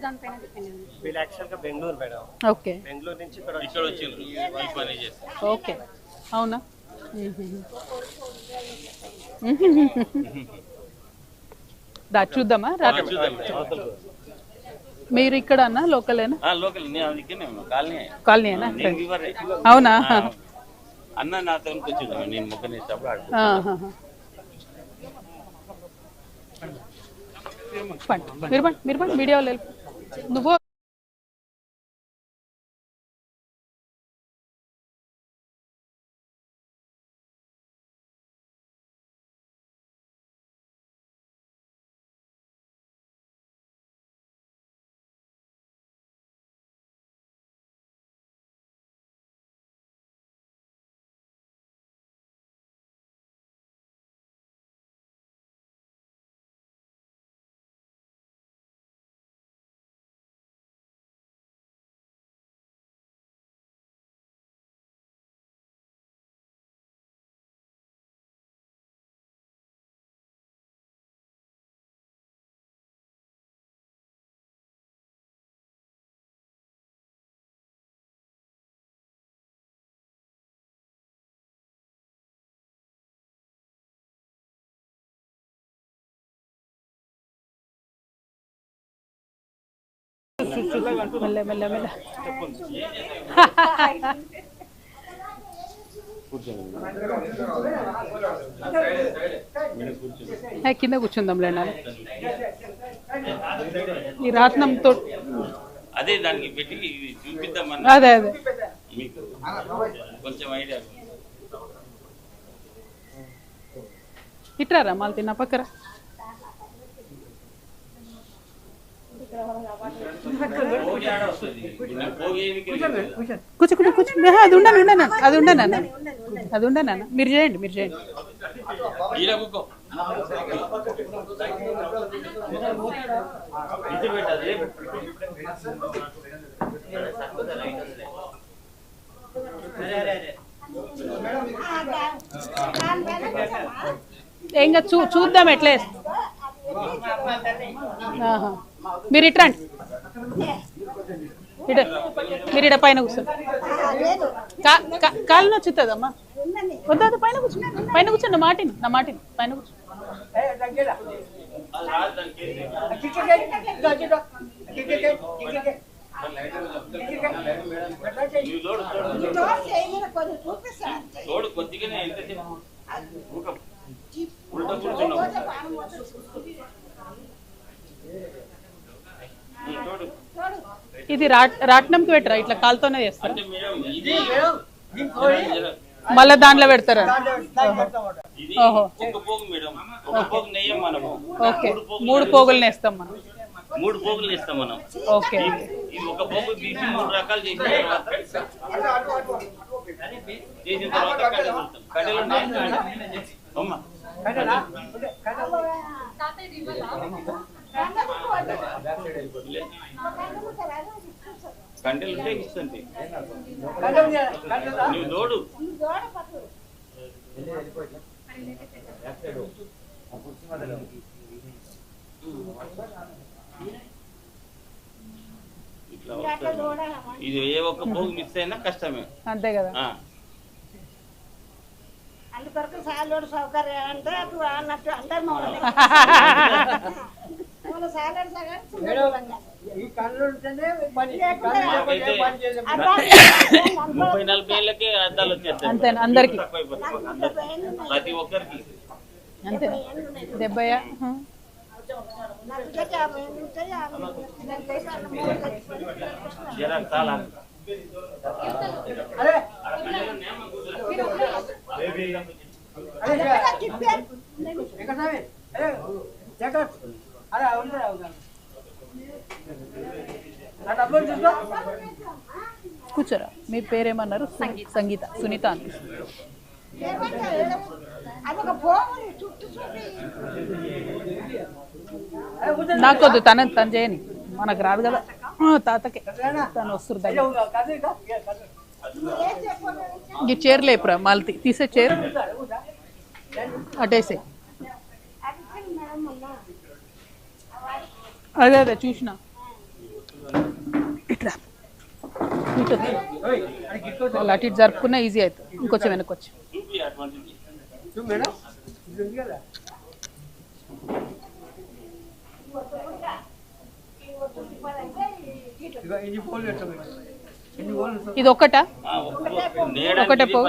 దానిపైన డిపెండ్ ఉంది వీళ్ళు యాక్చువల్గా బెంగళూరు మేడం. ఓకే. బెంగళూరు నుంచి ఇక్కడ ఇక్కడ వచ్చిండ్రు. ఈ పని చేస్తారు. ఓకే. అవునా? దా చూద్దామా? రా మీరు ఇక్కడ అన్న లోకలేనా? ఆ, లోకల్. కాలనీ కాలనీనా అవునా? అన్న వచ్చిండు నేను ఆహాహా. పండి మీరు పండి మీరు పండి మీడియాలో వెళ్ళి నువ్వు మెల్ల మెల్ల మెల్ల ఏ, కింద కూర్చుందాం లేండి ఈ రాట్నంతో అదే దానికి పెట్టి ఇది చూపిద్దామన్న అదే అదే మీకు కొంచెం ఐడియా ఇట్రారా మళ్ళీ తిన్న పక్కరా పోగి ఆడ వస్తుంది నేను పోగి ఏనికి వెళ్ళలేదు. కూర్చో కూర్చో కూర్చో అది ఉండను ఉండను అది ఉండను అన్న. అది ఉండను అన్న. మీరు చేయండి మీరు చేయండి. ఇంకా చూ చూద్దాం ఎట్లా ఆహా. మీరు ఇట్రండి ఇట మీరు ఇడ పైన కూర్చోండి కా- కా- కాలు నచ్చుతుందమ్మా వద్దు పైన కూర్చో పైన కూర్చోండి నా మాటిని నా మాటిని పైన కూర్చో నువ్వు ఉల్టా కూర్చున్నావు ఇది రాట్ రాట్నంకి పెట్టరా? ఇట్లా కాలుతోనే చేస్తారు? మళ్ళా దాంట్లో పెడతారా? ఓహో. ఓకే. మూడు పోగులు వేస్తాం మనం. మూడు పోగులు ఇస్తాం మనం ఓకే. ఒక పోగు తీసి మూడు రకాలు చేసిన తర్వాత చేసిన తర్వాత కడలు పెడతాం. ఉంటే ఇస్తుంది నువ్వు వస్తుంది. ఇది ఏ ఒక్క పోగు మిస్ అయినా కష్టమే అంతే కదా. అందుకొరకు సాలోడు సౌకర్యం అంటే అటు అన్నట్టు అందరు మమ్మల్ని సాలోడు సగం చిన్నపిల్లంగా. ఈ కళ్ళు ఉంటేనే పని లేకుంటే మాకైతే అట్లా ముప్పై నలభై ఏళ్ళకే అద్దాలు వచ్చేస్తాయి. అంతేనా? అందరికీ? తక్కువ అయిపోతుంది. అందరికీ. ప్రతి ఒక్కరికి. అంతే. డెబ్బై నా బిడ్డకి యాభై ఏళ్ళు కూర్చోరా. మీ పేరేమన్నారు? సంగీత. సునీత అని. నాకొద్దు తన తను చేయని. మనకు రాదు కదా. తాతకే. తను వస్తుంది ఈ చైర్ లేపురా మాలతి తీసే చైర్. అటేసే. అది అదే చూసిన. ఇట్రా ఇటు. వాళ్ళు అటు ఇటు జరుపుకున్నా ఈజీ అవుతుంది. ఇంకొంచెం వెనక్కి వచ్చి ఇది ఒక్కటా? ఒకటే ఇదే పో-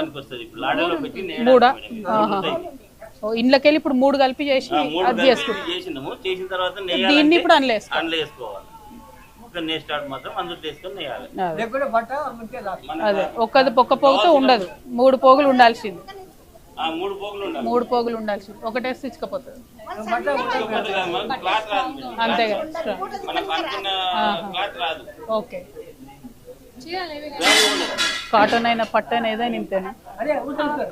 మూడా ఇండ్లకెళ్ళి ఇప్పుడు మూడు కలిపి చేసి అది చేసిన తర్వాత దీన్ని ఇప్పుడు అందులో వేసుకోవాలి. అదే. ఒక్కది ఒక్క పోగుతో ఉండదు. మూడు పోగులు ఉండాల్సింది. ఆ మూడు పోగులు ఉండాలి. మూడు పోగులు ఉండాల్సింది. ఒకటేస్తే ఇచ్చుకపోతుంది. బట్ట ఉంటే కొద్దిగా మన క్లాత్ రాదు మేడం. అంతే కదా. స్ట్రా- మనకు అనుకున్న క్లాత్ రాదు. ఓకే. కాటన్ అయినా పట్టు అయినా ఏదైనా ఇంతేనా.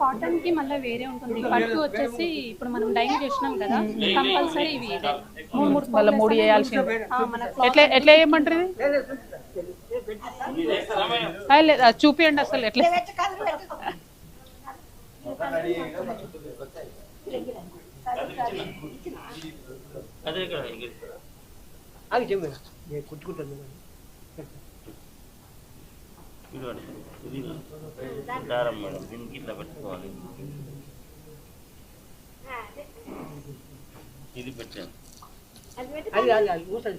కాటన్కి మళ్ళీ వేరే ఉంటుంది. పట్టు వచ్చేసి ఇప్పుడు మనం డైన్ చేసినాం కదా కంపల్సరీ ఇవి ఇదే. మూడు మూడు మళ్ళీ మూడు వేయాల్సింది ఎట్లా ఎట్లా వేయమంటారు లేదు, చూపియండి అసలు ఎట్లా అదే కుట్టుకుంటాను. మేడం. ఇది దారం మేడం దీనికి ఇట్లా పెట్టుకోవాలి. ఇది పెట్టాను. అది పెట్టు అది అది అది ఊసలు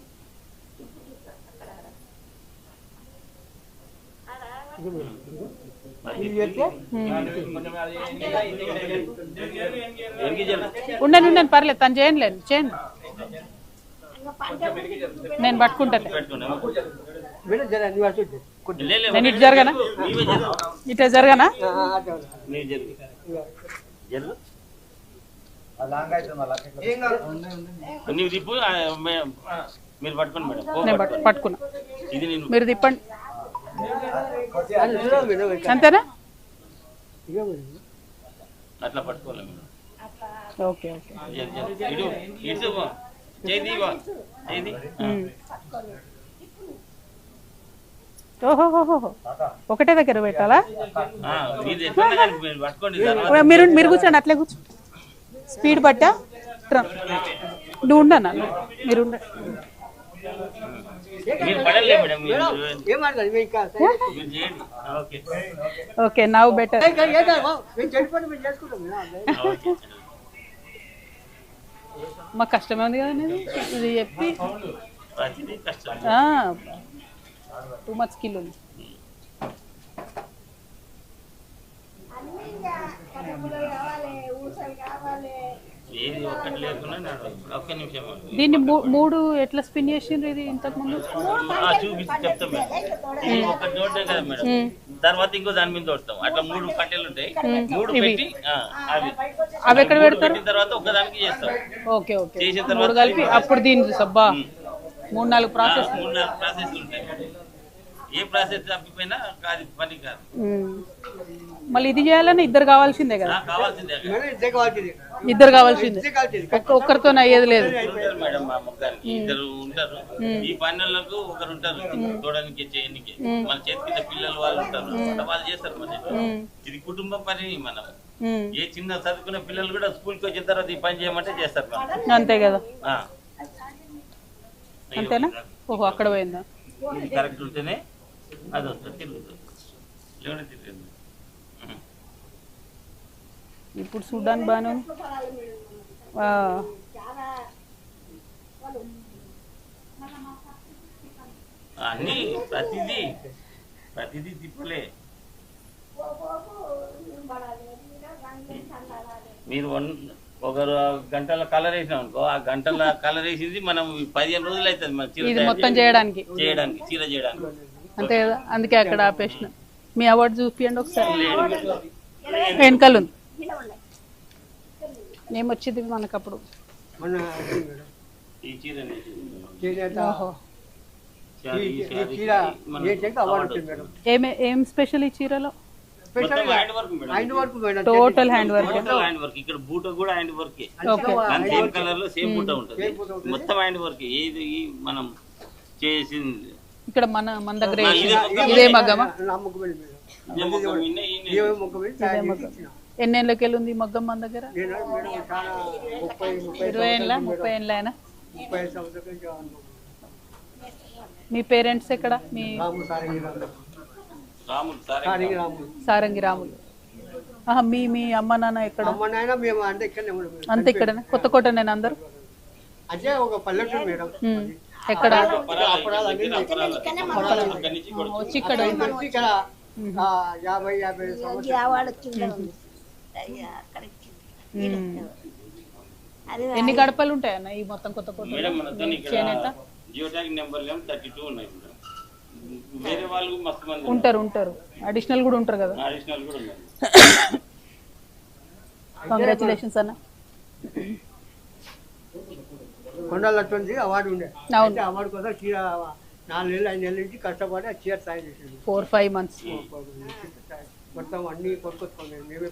ఉండండి ఉండండి పర్లేదు తను చేయండి లేదు చేయండి నేను పట్టుకుంటాను లే, నేను ఇటు జరగనా. ఇట్లా జరగనా? మీరు పట్టుకున్నా. ఇది నేను మీరు తిప్పండి. అంతేనా. అట్లా పట్టుకోవాలి మేడం ఓకే ఓకే జల్లు, జల్లు. ఇటు ఇటు పో. చేయి తీగో. చేయి తీ. ఉమ్. ఓహోహోహో ఒకటే దగ్గర పెట్టాలా మీరు మీరు కూర్చోండి అట్లే కూర్చో స్పీడ్ ట్ర- నువ్వు ఉండన్నా మీరు ఉండ ఓకే. ఓకే నవ్ బెటర్ మాకు కష్టమే ఉంది కదా ఇది చెప్పి. టూ మచ్ స్కిల్ ఉంది. కావాలి ఊసలు కావాలి. ఏది ఒక్కటి లేకుండా. ఒక్క నిమిషం దీన్ని మూడు ఎట్లా స్పిన్ చేసిండ్రు ఇది ఇంతకు ముందు? చూపించి చెప్తాం మేడం. ఒక నోటే కదా మేడం. తర్వాత ఇంకో దాని మీద తోడతాం. అట్లా మూడు కట్టెలు ఉంటాయి. మూడు పెట్టి అవి. అవి ఎక్కడ పెడతారు? తర్వాత ఒకదానికి చేస్తాం. Okay okay. చేసిన తర్వాత కలిపి అప్పుడు దీని సబ్బా. మూడు నాలుగు ప్రాసెస్ మూడు నాలుగు ప్రాసెస్లు ఉంటాయి. ఏ ప్రాసెస్ తప్పిపోయినా కాదు పని కాదు. మళ్ళీ ఇది చేయాలని ఇద్దరు కావాల్సిందే కదా. ఇద్దరు కావాల్సిందే ఒక్కరితో అయ్యేది లేదు. మేడం మా ఇద్దరు ఉంటారు. ఈ పనులకు ఒకరు ఉంటారు. చూడడానికి చేయడానికి మన చేతి కింద పిల్లలు వాళ్ళు ఉంటారు. వాళ్ళు చేస్తారు మన ఇది కుటుంబ పని మనం. ఏ చిన్న చదువుకున్న పిల్లలు కూడా స్కూల్కి వచ్చిన తర్వాత ఈ పని చేయమంటే చేస్తారు మనం అంతే కదా. అంతేనా? ఓహో అక్కడ పోయిందా? ఇది కరెక్ట్ ఉంటేనే అది వస్తుంది తిరుగుతుంది. ఇప్పుడు చూడ్డానికి ఆ, అన్ని ప్రతిదీ ప్రతిదీ తిప్పులే. మీరు వన్ ఒకరు ఆ గంటల కలర్ వేసినాం అనుకో ఆ గంటల కలర్ వేసింది మనం పదిహేను రోజులు అవుతుంది మన చీర చేయడానికి. చేయడానికి చీర చేయడానికి. అంతే కదా అందుకే అక్కడ ఆపేసిన. మీ అవార్డు చూపియండి ఒకసారి. వెనకాల ఉంది. మేము వచ్చింది మనకు అప్పుడు ఏం స్పెషల్ ఈ చీరలో? Special hand work madam. Hand work madam. Total hand work hand work ఇక్కడ బూట కూడా హ్యాండ్ వర్కే సేమ్ కలర్లో సేమ్ బూట ఉంటుంది. Same బూట ఉంటుంది. మొత్తం హ్యాండ్ వర్క్ ఏది మనం చేసింది ఇక్కడ మన మన దగ్గర ఇదే మొగ్గం. ఇదే మగ్గమా ఎన్నేళ్ళకి వెళ్ళి ఉంది మగ్గం మన దగ్గర? ఇరవై ఏళ్ళ? ముప్పై ఏళ్ళ అయినా ముప్పై ఐదు సంవత్సరాల నుంచి ఉన్నాను. మీ పేరెంట్స్ ఎక్కడ? మీ రాము సారంగి రాములు. ఆహా, మీ మీ అమ్మ నాన్న ఎక్కడ. అంత ఇక్కడనే కొత్త కోట నేను అందరు? అదే ఒక పల్లెటూరు మేడం. ఎక్కడ. వచ్చి ఇక్కడ యాభై యాభై ఎన్ని గడపలు ఉంటాయన్న ఈ మొత్తం కొత్త చేనేత? వేరే వాళ్ళు మస్తు మంది ఉంటారు ఉంటారు. అడిషనల్ కూడా ఉంటారు కదా. అడిషనల్ కూడా కంగ్రాచులేషన్స్ అన్న. కొండల లక్ష్మణ్ అవార్డు ఉండే. అయితే అవార్డు కోసం చీర నాలుగు నెలలు ఐదు నెలల నుంచి కష్టపడి ఆ చీర తయారు చేసింది ఫోర్ ఫైవ్ మంత్స్. మొత్తం అన్ని కొనుక్కొచ్చుకోండి మేమే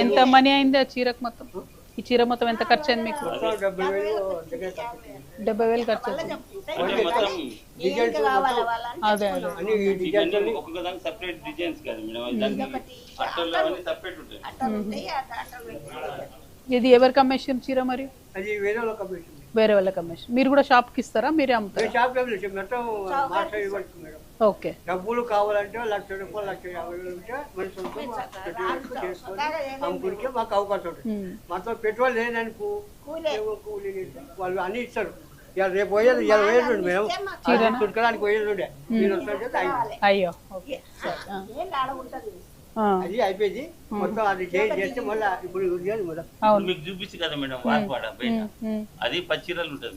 ఎంత మనీ అయింది ఆ చీరకు మొత్తం? ఈ చీర మొత్తం ఎంత ఖర్చు అయింది మీకు? మొత్తం డెబ్బై వేలు ఖర్చు అదే మేడం ఇది ఎవరికి అమ్మేసారు చీర మరి? అది వేరే వాళ్ళకి అమ్మేసింది వేరే వాళ్ళకి అమ్మేసారు మీరు కూడా షాప్కి ఇస్తారా? మీరే అమ్ముతారా? మేము షాప్ మొత్తం మాస్టర్ ఇవ్వచ్చు మేడం. ఓకే. డబ్బులు కావాలంటే లక్ష రూపాయలు లక్ష యాభై వేలు ఉంటే మన సొంతం పెట్టుబడి చేసుకొని అమ్ముకునికే మాకు అవకాశం ఉంటుంది. మాతో పెట్రోల్ లేదనుకో కూలే. ఏవో కూలీ లేదు. వాళ్ళు అన్ని ఇస్తారు. ఇవాళ రేపు పోయేది ఇవాళ పోయేది చీరనా? చుట్టుకోవడానికి పోయేది. అయ్యో. అది అయిపోయింది. మొత్తం అది చేస్తే మళ్ళీ ఇప్పుడు మీకు చూపిస్తుంది కదా మేడం వార్పాడ పైన. ఉమ్, అది పచ్చిరలు ఉంటుంది.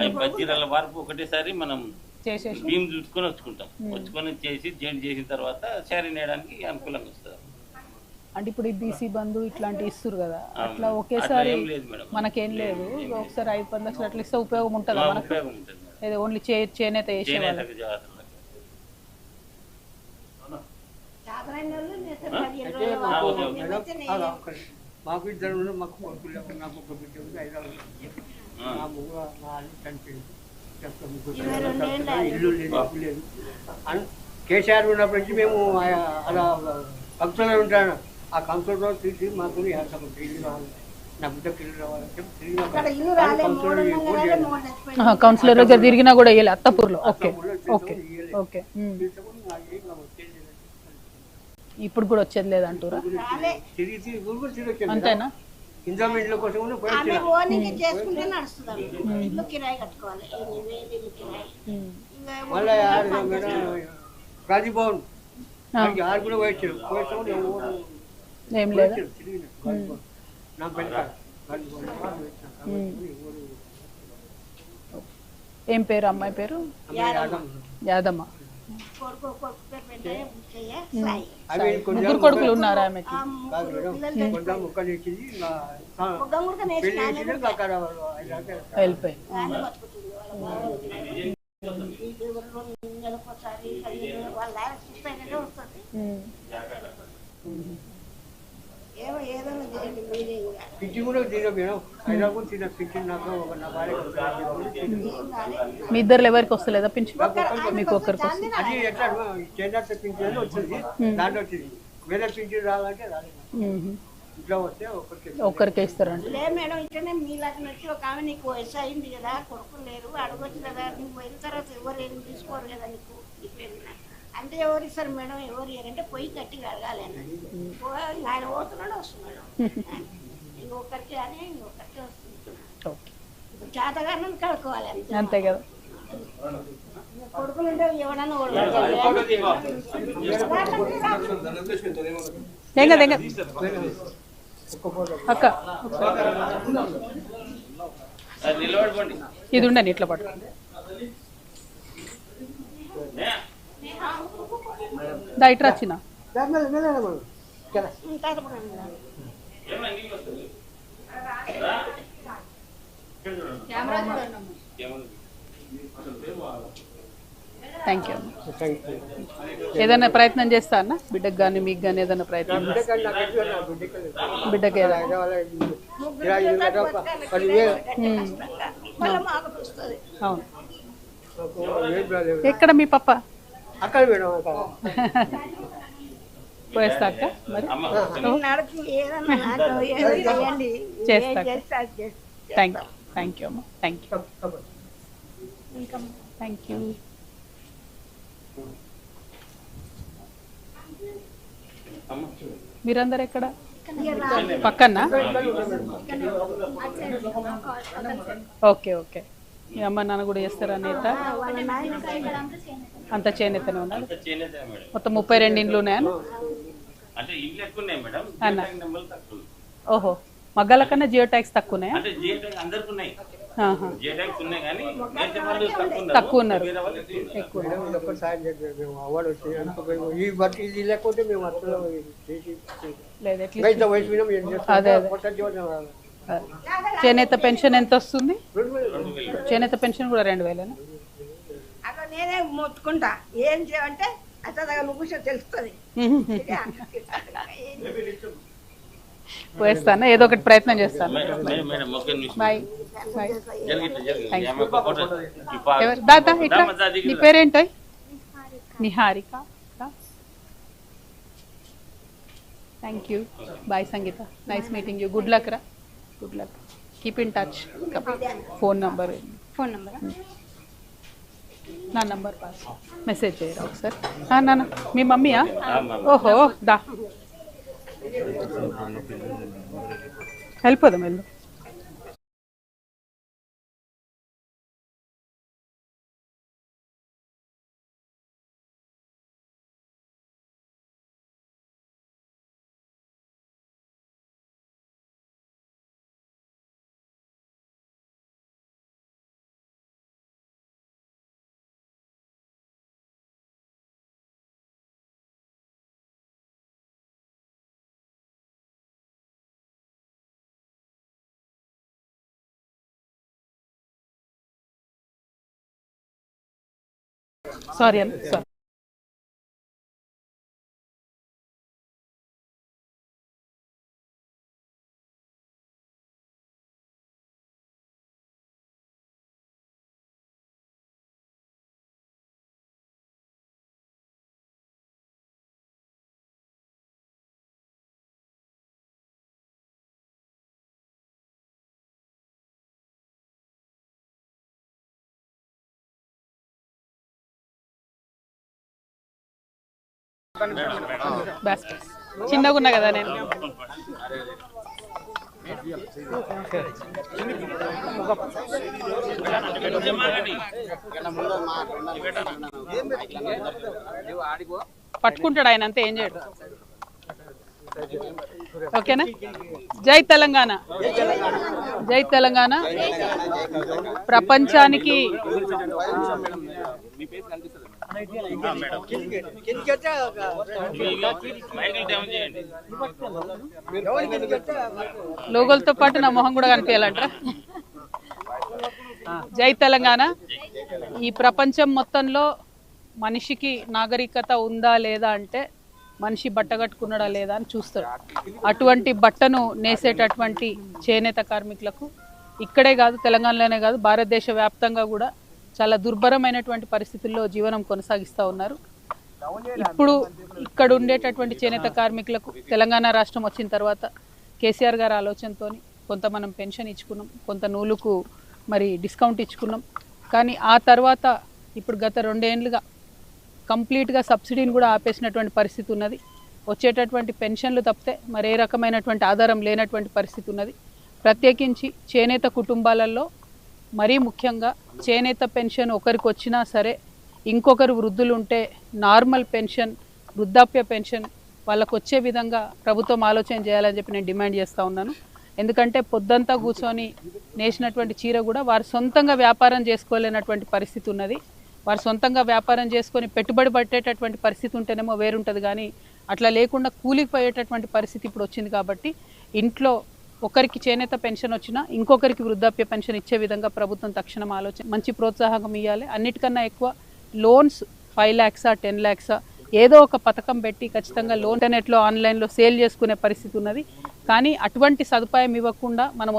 అది పచ్చిరల వార్పు ఒకటేసారి మనం చేసేసి భీమ్ చూసుకొని వచ్చుకుంటాం. వచ్చుకొని చేసి జాయింట్ చేసిన తర్వాత శారీ నేయడానికి అనుకూలంగా వస్తుంది. అంటే ఇప్పుడు ఈ బీసీ బంధు ఇట్లాంటి ఇస్తారు కదా. అట్లా ఒకేసారి ఏం లేదు మేడం. మనకేం లేదు. ఒకసారి ఐదు పది లక్షలు అట్లా ఇస్తే ఉపయోగం ఉంటుందా మనకు? ఓన్లీ చేనేత వేసే వాళ్ళకి చేనేతకు జాగ్రత్తలు. చాకరైన వాళ్ళు నేత పదిహేను అయితే రోజులు మాకు ఇద్దరు ఉన్నారు, మాకు కొడుకులు. నాకు ఒక బిడ్డ ఉంది హైదరాబాద్ ఆ. మా ముగ్గురు మా చనిపోయింది. ఇల్లు లేదు ఇల్లు లేదు. అన్- కేసీఆర్ ఉన్నప్పటి నుంచి మేము అలా కంసులో ఉంటాను ఆ కంసులో తీసి మాకు వేస్తాం ఇల్లు రావాలి కౌన్సిలర్ దగ్గర తిరిగినా కూడా వేయాలి అత్తపూర్లో. Okay okay okay. ఇప్పుడు కూడా వచ్చేది లేదంటారా? అంతేనా? ఇంజామ్ ఇంట్లో కోసం కూడా పోయి ఆమె వచ్చిన. ఓనికి చేసుకుంటే నడుస్తుంది ఇల్లు కిరాయి కట్టుకోవాలి. ఎనిమిది వేలు ఇల్లు కిరాయి. ఉమ్. ఇంకా మళ్ళీ ఆరు రాజభవన్ కూడా పోయించారు పోయించాము లేదా? నా. ఏం పేరు అమ్మాయి పేరు? యాదమ్మ. ముగ్గురు కొడుకులు ఉన్నారు ఆమెకి. ఆ కాదు పిచ్చి కూడా తిన మేడం అయినా కూడా తిన పిచ్చి నాకు ఒక నా భార్య మీ ఇద్దరు ఎవరికి వస్తలేదా పింఛన్ మీకు ఒక్కరికి వస్తుంది అది ఎట్లా చేంజర్ పింఛన్ వచ్చింది దాంట్లో వచ్చింది వేరే పింఛన్ రావాలంటే రాలేదు. ఇంట్లో వస్తే ఒకరికి ఒక్కరికే ఇస్తారంట. లే మేడం ఇట్లనే మీలాగా వచ్చి ఒక ఆమె నీకు వయసు అయింది కదా కొడుకులు లేరు అడగొచ్చు కదా నువ్వు పోయిన తర్వాత ఎవరు ఏం తీసుకోరు కదా నీకు అంటే ఎవరు ఇస్తారు మేడం? ఎవరు ఇయ్యరంటే పొయ్యి గట్టిగా అడగాలి ఆయన పోతున్నాడు వస్తున్నాడు. ఇంకొకరికి అని ఇంకొకరికి వస్తుంది. ఓకే. ఇప్పుడు చేతగానే కడుక్కోవాలి అంతే కదా. అక్క. ఇది ఉండండి ఇట్లా పట్టు దా ఇట్రా వచ్చిన థ్యాంక్ యూ ఏదైనా ప్రయత్నం చేస్తా అన్న? బిడ్డకు కానీ మీకు కానీ ఏదైనా ప్రయత్నం? బిడ్డకి అవును. ఎక్కడ మీ పప్ప? అక్కడ. మేడం అక్కడ పోయేస్తా అక్క మరి నడుపు ఏదన్నా నాకు ఏదో చేయండి. చేస్తా. ఏం చేస్తే అది చేస్తా. థ్యాంక్ యూ థ్యాంక్ యూ అమ్మ థ్యాంక్ యూ థ్యాంక్ యూ మీరందరు ఎక్కడ? పక్కన. Okay okay. మీ అమ్మ నాన్న కూడా చేస్తారా నేత అంత చేనేతనే ఉన్నారు. మొత్తం ముప్పై రెండు ఇండ్లు ఉన్నాయా? అంటే ఎక్కువ ఉన్నాయి మేడం తక్కువ. ఓహో మగ్గాల కన్నా జియో ట్యాక్స్ తక్కువ ఉన్నాయా అంటే జియో ట్యాగ్ అందరికి ఉన్నాయి ఆహా. జియో ట్యాగ్స్ ఉన్నాయి కానీ నేచర్ వాళ్ళు తక్కువ ఉన్నారు తక్కువ ఉన్నారు. వేరే వాళ్ళు ఎక్కువ ఉన్నారు. ఎక్కువ మేడం ఇది ఒక్కటి సాయం చేయండి మేము అవార్డు వచ్చి అనుకోకపోయి ఈ బట్టి ఇది లేకపోతే మేము అసలు చేసి లేదు ఇంకా ఇంత ఎట్లీస్ట్ వయసు మీద మేము అదే, చేస్తాం అదే. కొత్త జీవనం రావాలి. చేనేత పెన్షన్ ఎంత వస్తుంది రెండు వేలు. రెండు వేలు. చేనేత పెన్షన్ కూడా రెండు వేలేనా అక్కడ నేనే మొత్తుకుంటా ఏం చేయమంటే అతను నువ్వు తెలుస్తుంది. వేస్తాను ఏదో ఒకటి ప్రయత్నం చేస్తాను. దాదా ఇట్లా. నీ. పేరేంటో? Niharika. Thank you bye Sangeetha. Nice meeting you good luck రా. Good luck keep in touch phone number phone number నా నంబర్ పాస్. మెసేజ్ చేయరా ఒకసారి? నాన్న మీ మమ్మీయా. ఓహో దా. వెళ్ళిపోదాం వెళ్ళు. సారీ అన్న సారీ బస్. చిన్నగా ఉన్నా కదా నేను. పట్టుకుంటాడు ఆయన అంతే ఏం చేయడు. ఓకేనా? జై తెలంగాణ. జై తెలంగాణ. ప్రపంచానికి లోగోలతో పాటు నా మొహం కూడా కనిపించాలంట జై తెలంగాణ. ఈ ప్రపంచం మొత్తంలో మనిషికి నాగరికత ఉందా లేదా అంటే మనిషి బట్ట కట్టుకున్నాడా లేదా అని చూస్తాడు అటువంటి బట్టను నేసేటటువంటి చేనేత కార్మికులకు ఇక్కడే కాదు తెలంగాణలోనే కాదు భారతదేశ వ్యాప్తంగా కూడా చాలా దుర్భరమైనటువంటి పరిస్థితుల్లో జీవనం కొనసాగిస్తూ ఉన్నారు. ఇప్పుడు ఇక్కడ ఉండేటటువంటి చేనేత కార్మికులకు తెలంగాణ రాష్ట్రం వచ్చిన తర్వాత కేసీఆర్ గారి ఆలోచనతో కొంత మనం పెన్షన్ ఇచ్చుకున్నాం కొంత నూలుకు మరి డిస్కౌంట్ ఇచ్చుకున్నాం. కానీ ఆ తర్వాత ఇప్పుడు గత రెండేండ్లుగా కంప్లీట్గా సబ్సిడీని కూడా ఆపేసినటువంటి పరిస్థితి ఉన్నది. వచ్చేటటువంటి పెన్షన్లు తప్పితే మరి ఏ రకమైనటువంటి ఆధారం లేనటువంటి పరిస్థితి ఉన్నది. ప్రత్యేకించి చేనేత కుటుంబాలలో మరీ ముఖ్యంగా చేనేత పెన్షన్ ఒకరికి వచ్చినా సరే ఇంకొకరు వృద్ధులు ఉంటే నార్మల్ పెన్షన్ వృద్ధాప్య పెన్షన్ వాళ్ళకు వచ్చే విధంగా ప్రభుత్వం ఆలోచన చేయాలని చెప్పి నేను డిమాండ్ చేస్తూ ఉన్నాను. ఎందుకంటే పొద్దంతా కూర్చొని నేసినటువంటి చీర కూడా వారు సొంతంగా వ్యాపారం చేసుకోలేనటువంటి పరిస్థితి ఉన్నది. వారు సొంతంగా వ్యాపారం చేసుకొని పెట్టుబడి పట్టేటటువంటి పరిస్థితి ఉంటేనేమో వేరుంటుంది కానీ అట్లా లేకుండా కూలికి పోయేటటువంటి పరిస్థితి ఇప్పుడు వచ్చింది కాబట్టి ఇంట్లో ఒకరికి చేనేత పెన్షన్ వచ్చినా ఇంకొకరికి వృద్ధాప్య పెన్షన్ ఇచ్చే విధంగా ప్రభుత్వం తక్షణం ఆలోచన మంచి ప్రోత్సాహం ఇవ్వాలి అన్నిటికన్నా ఎక్కువ loans five lakhs ten lakhs ఏదో ఒక పథకం పెట్టి ఖచ్చితంగా లోన్ ఇంటర్నెట్లో ఆన్లైన్లో సేల్ చేసుకునే పరిస్థితి ఉన్నది. కానీ అటువంటి సదుపాయం ఇవ్వకుండా మనం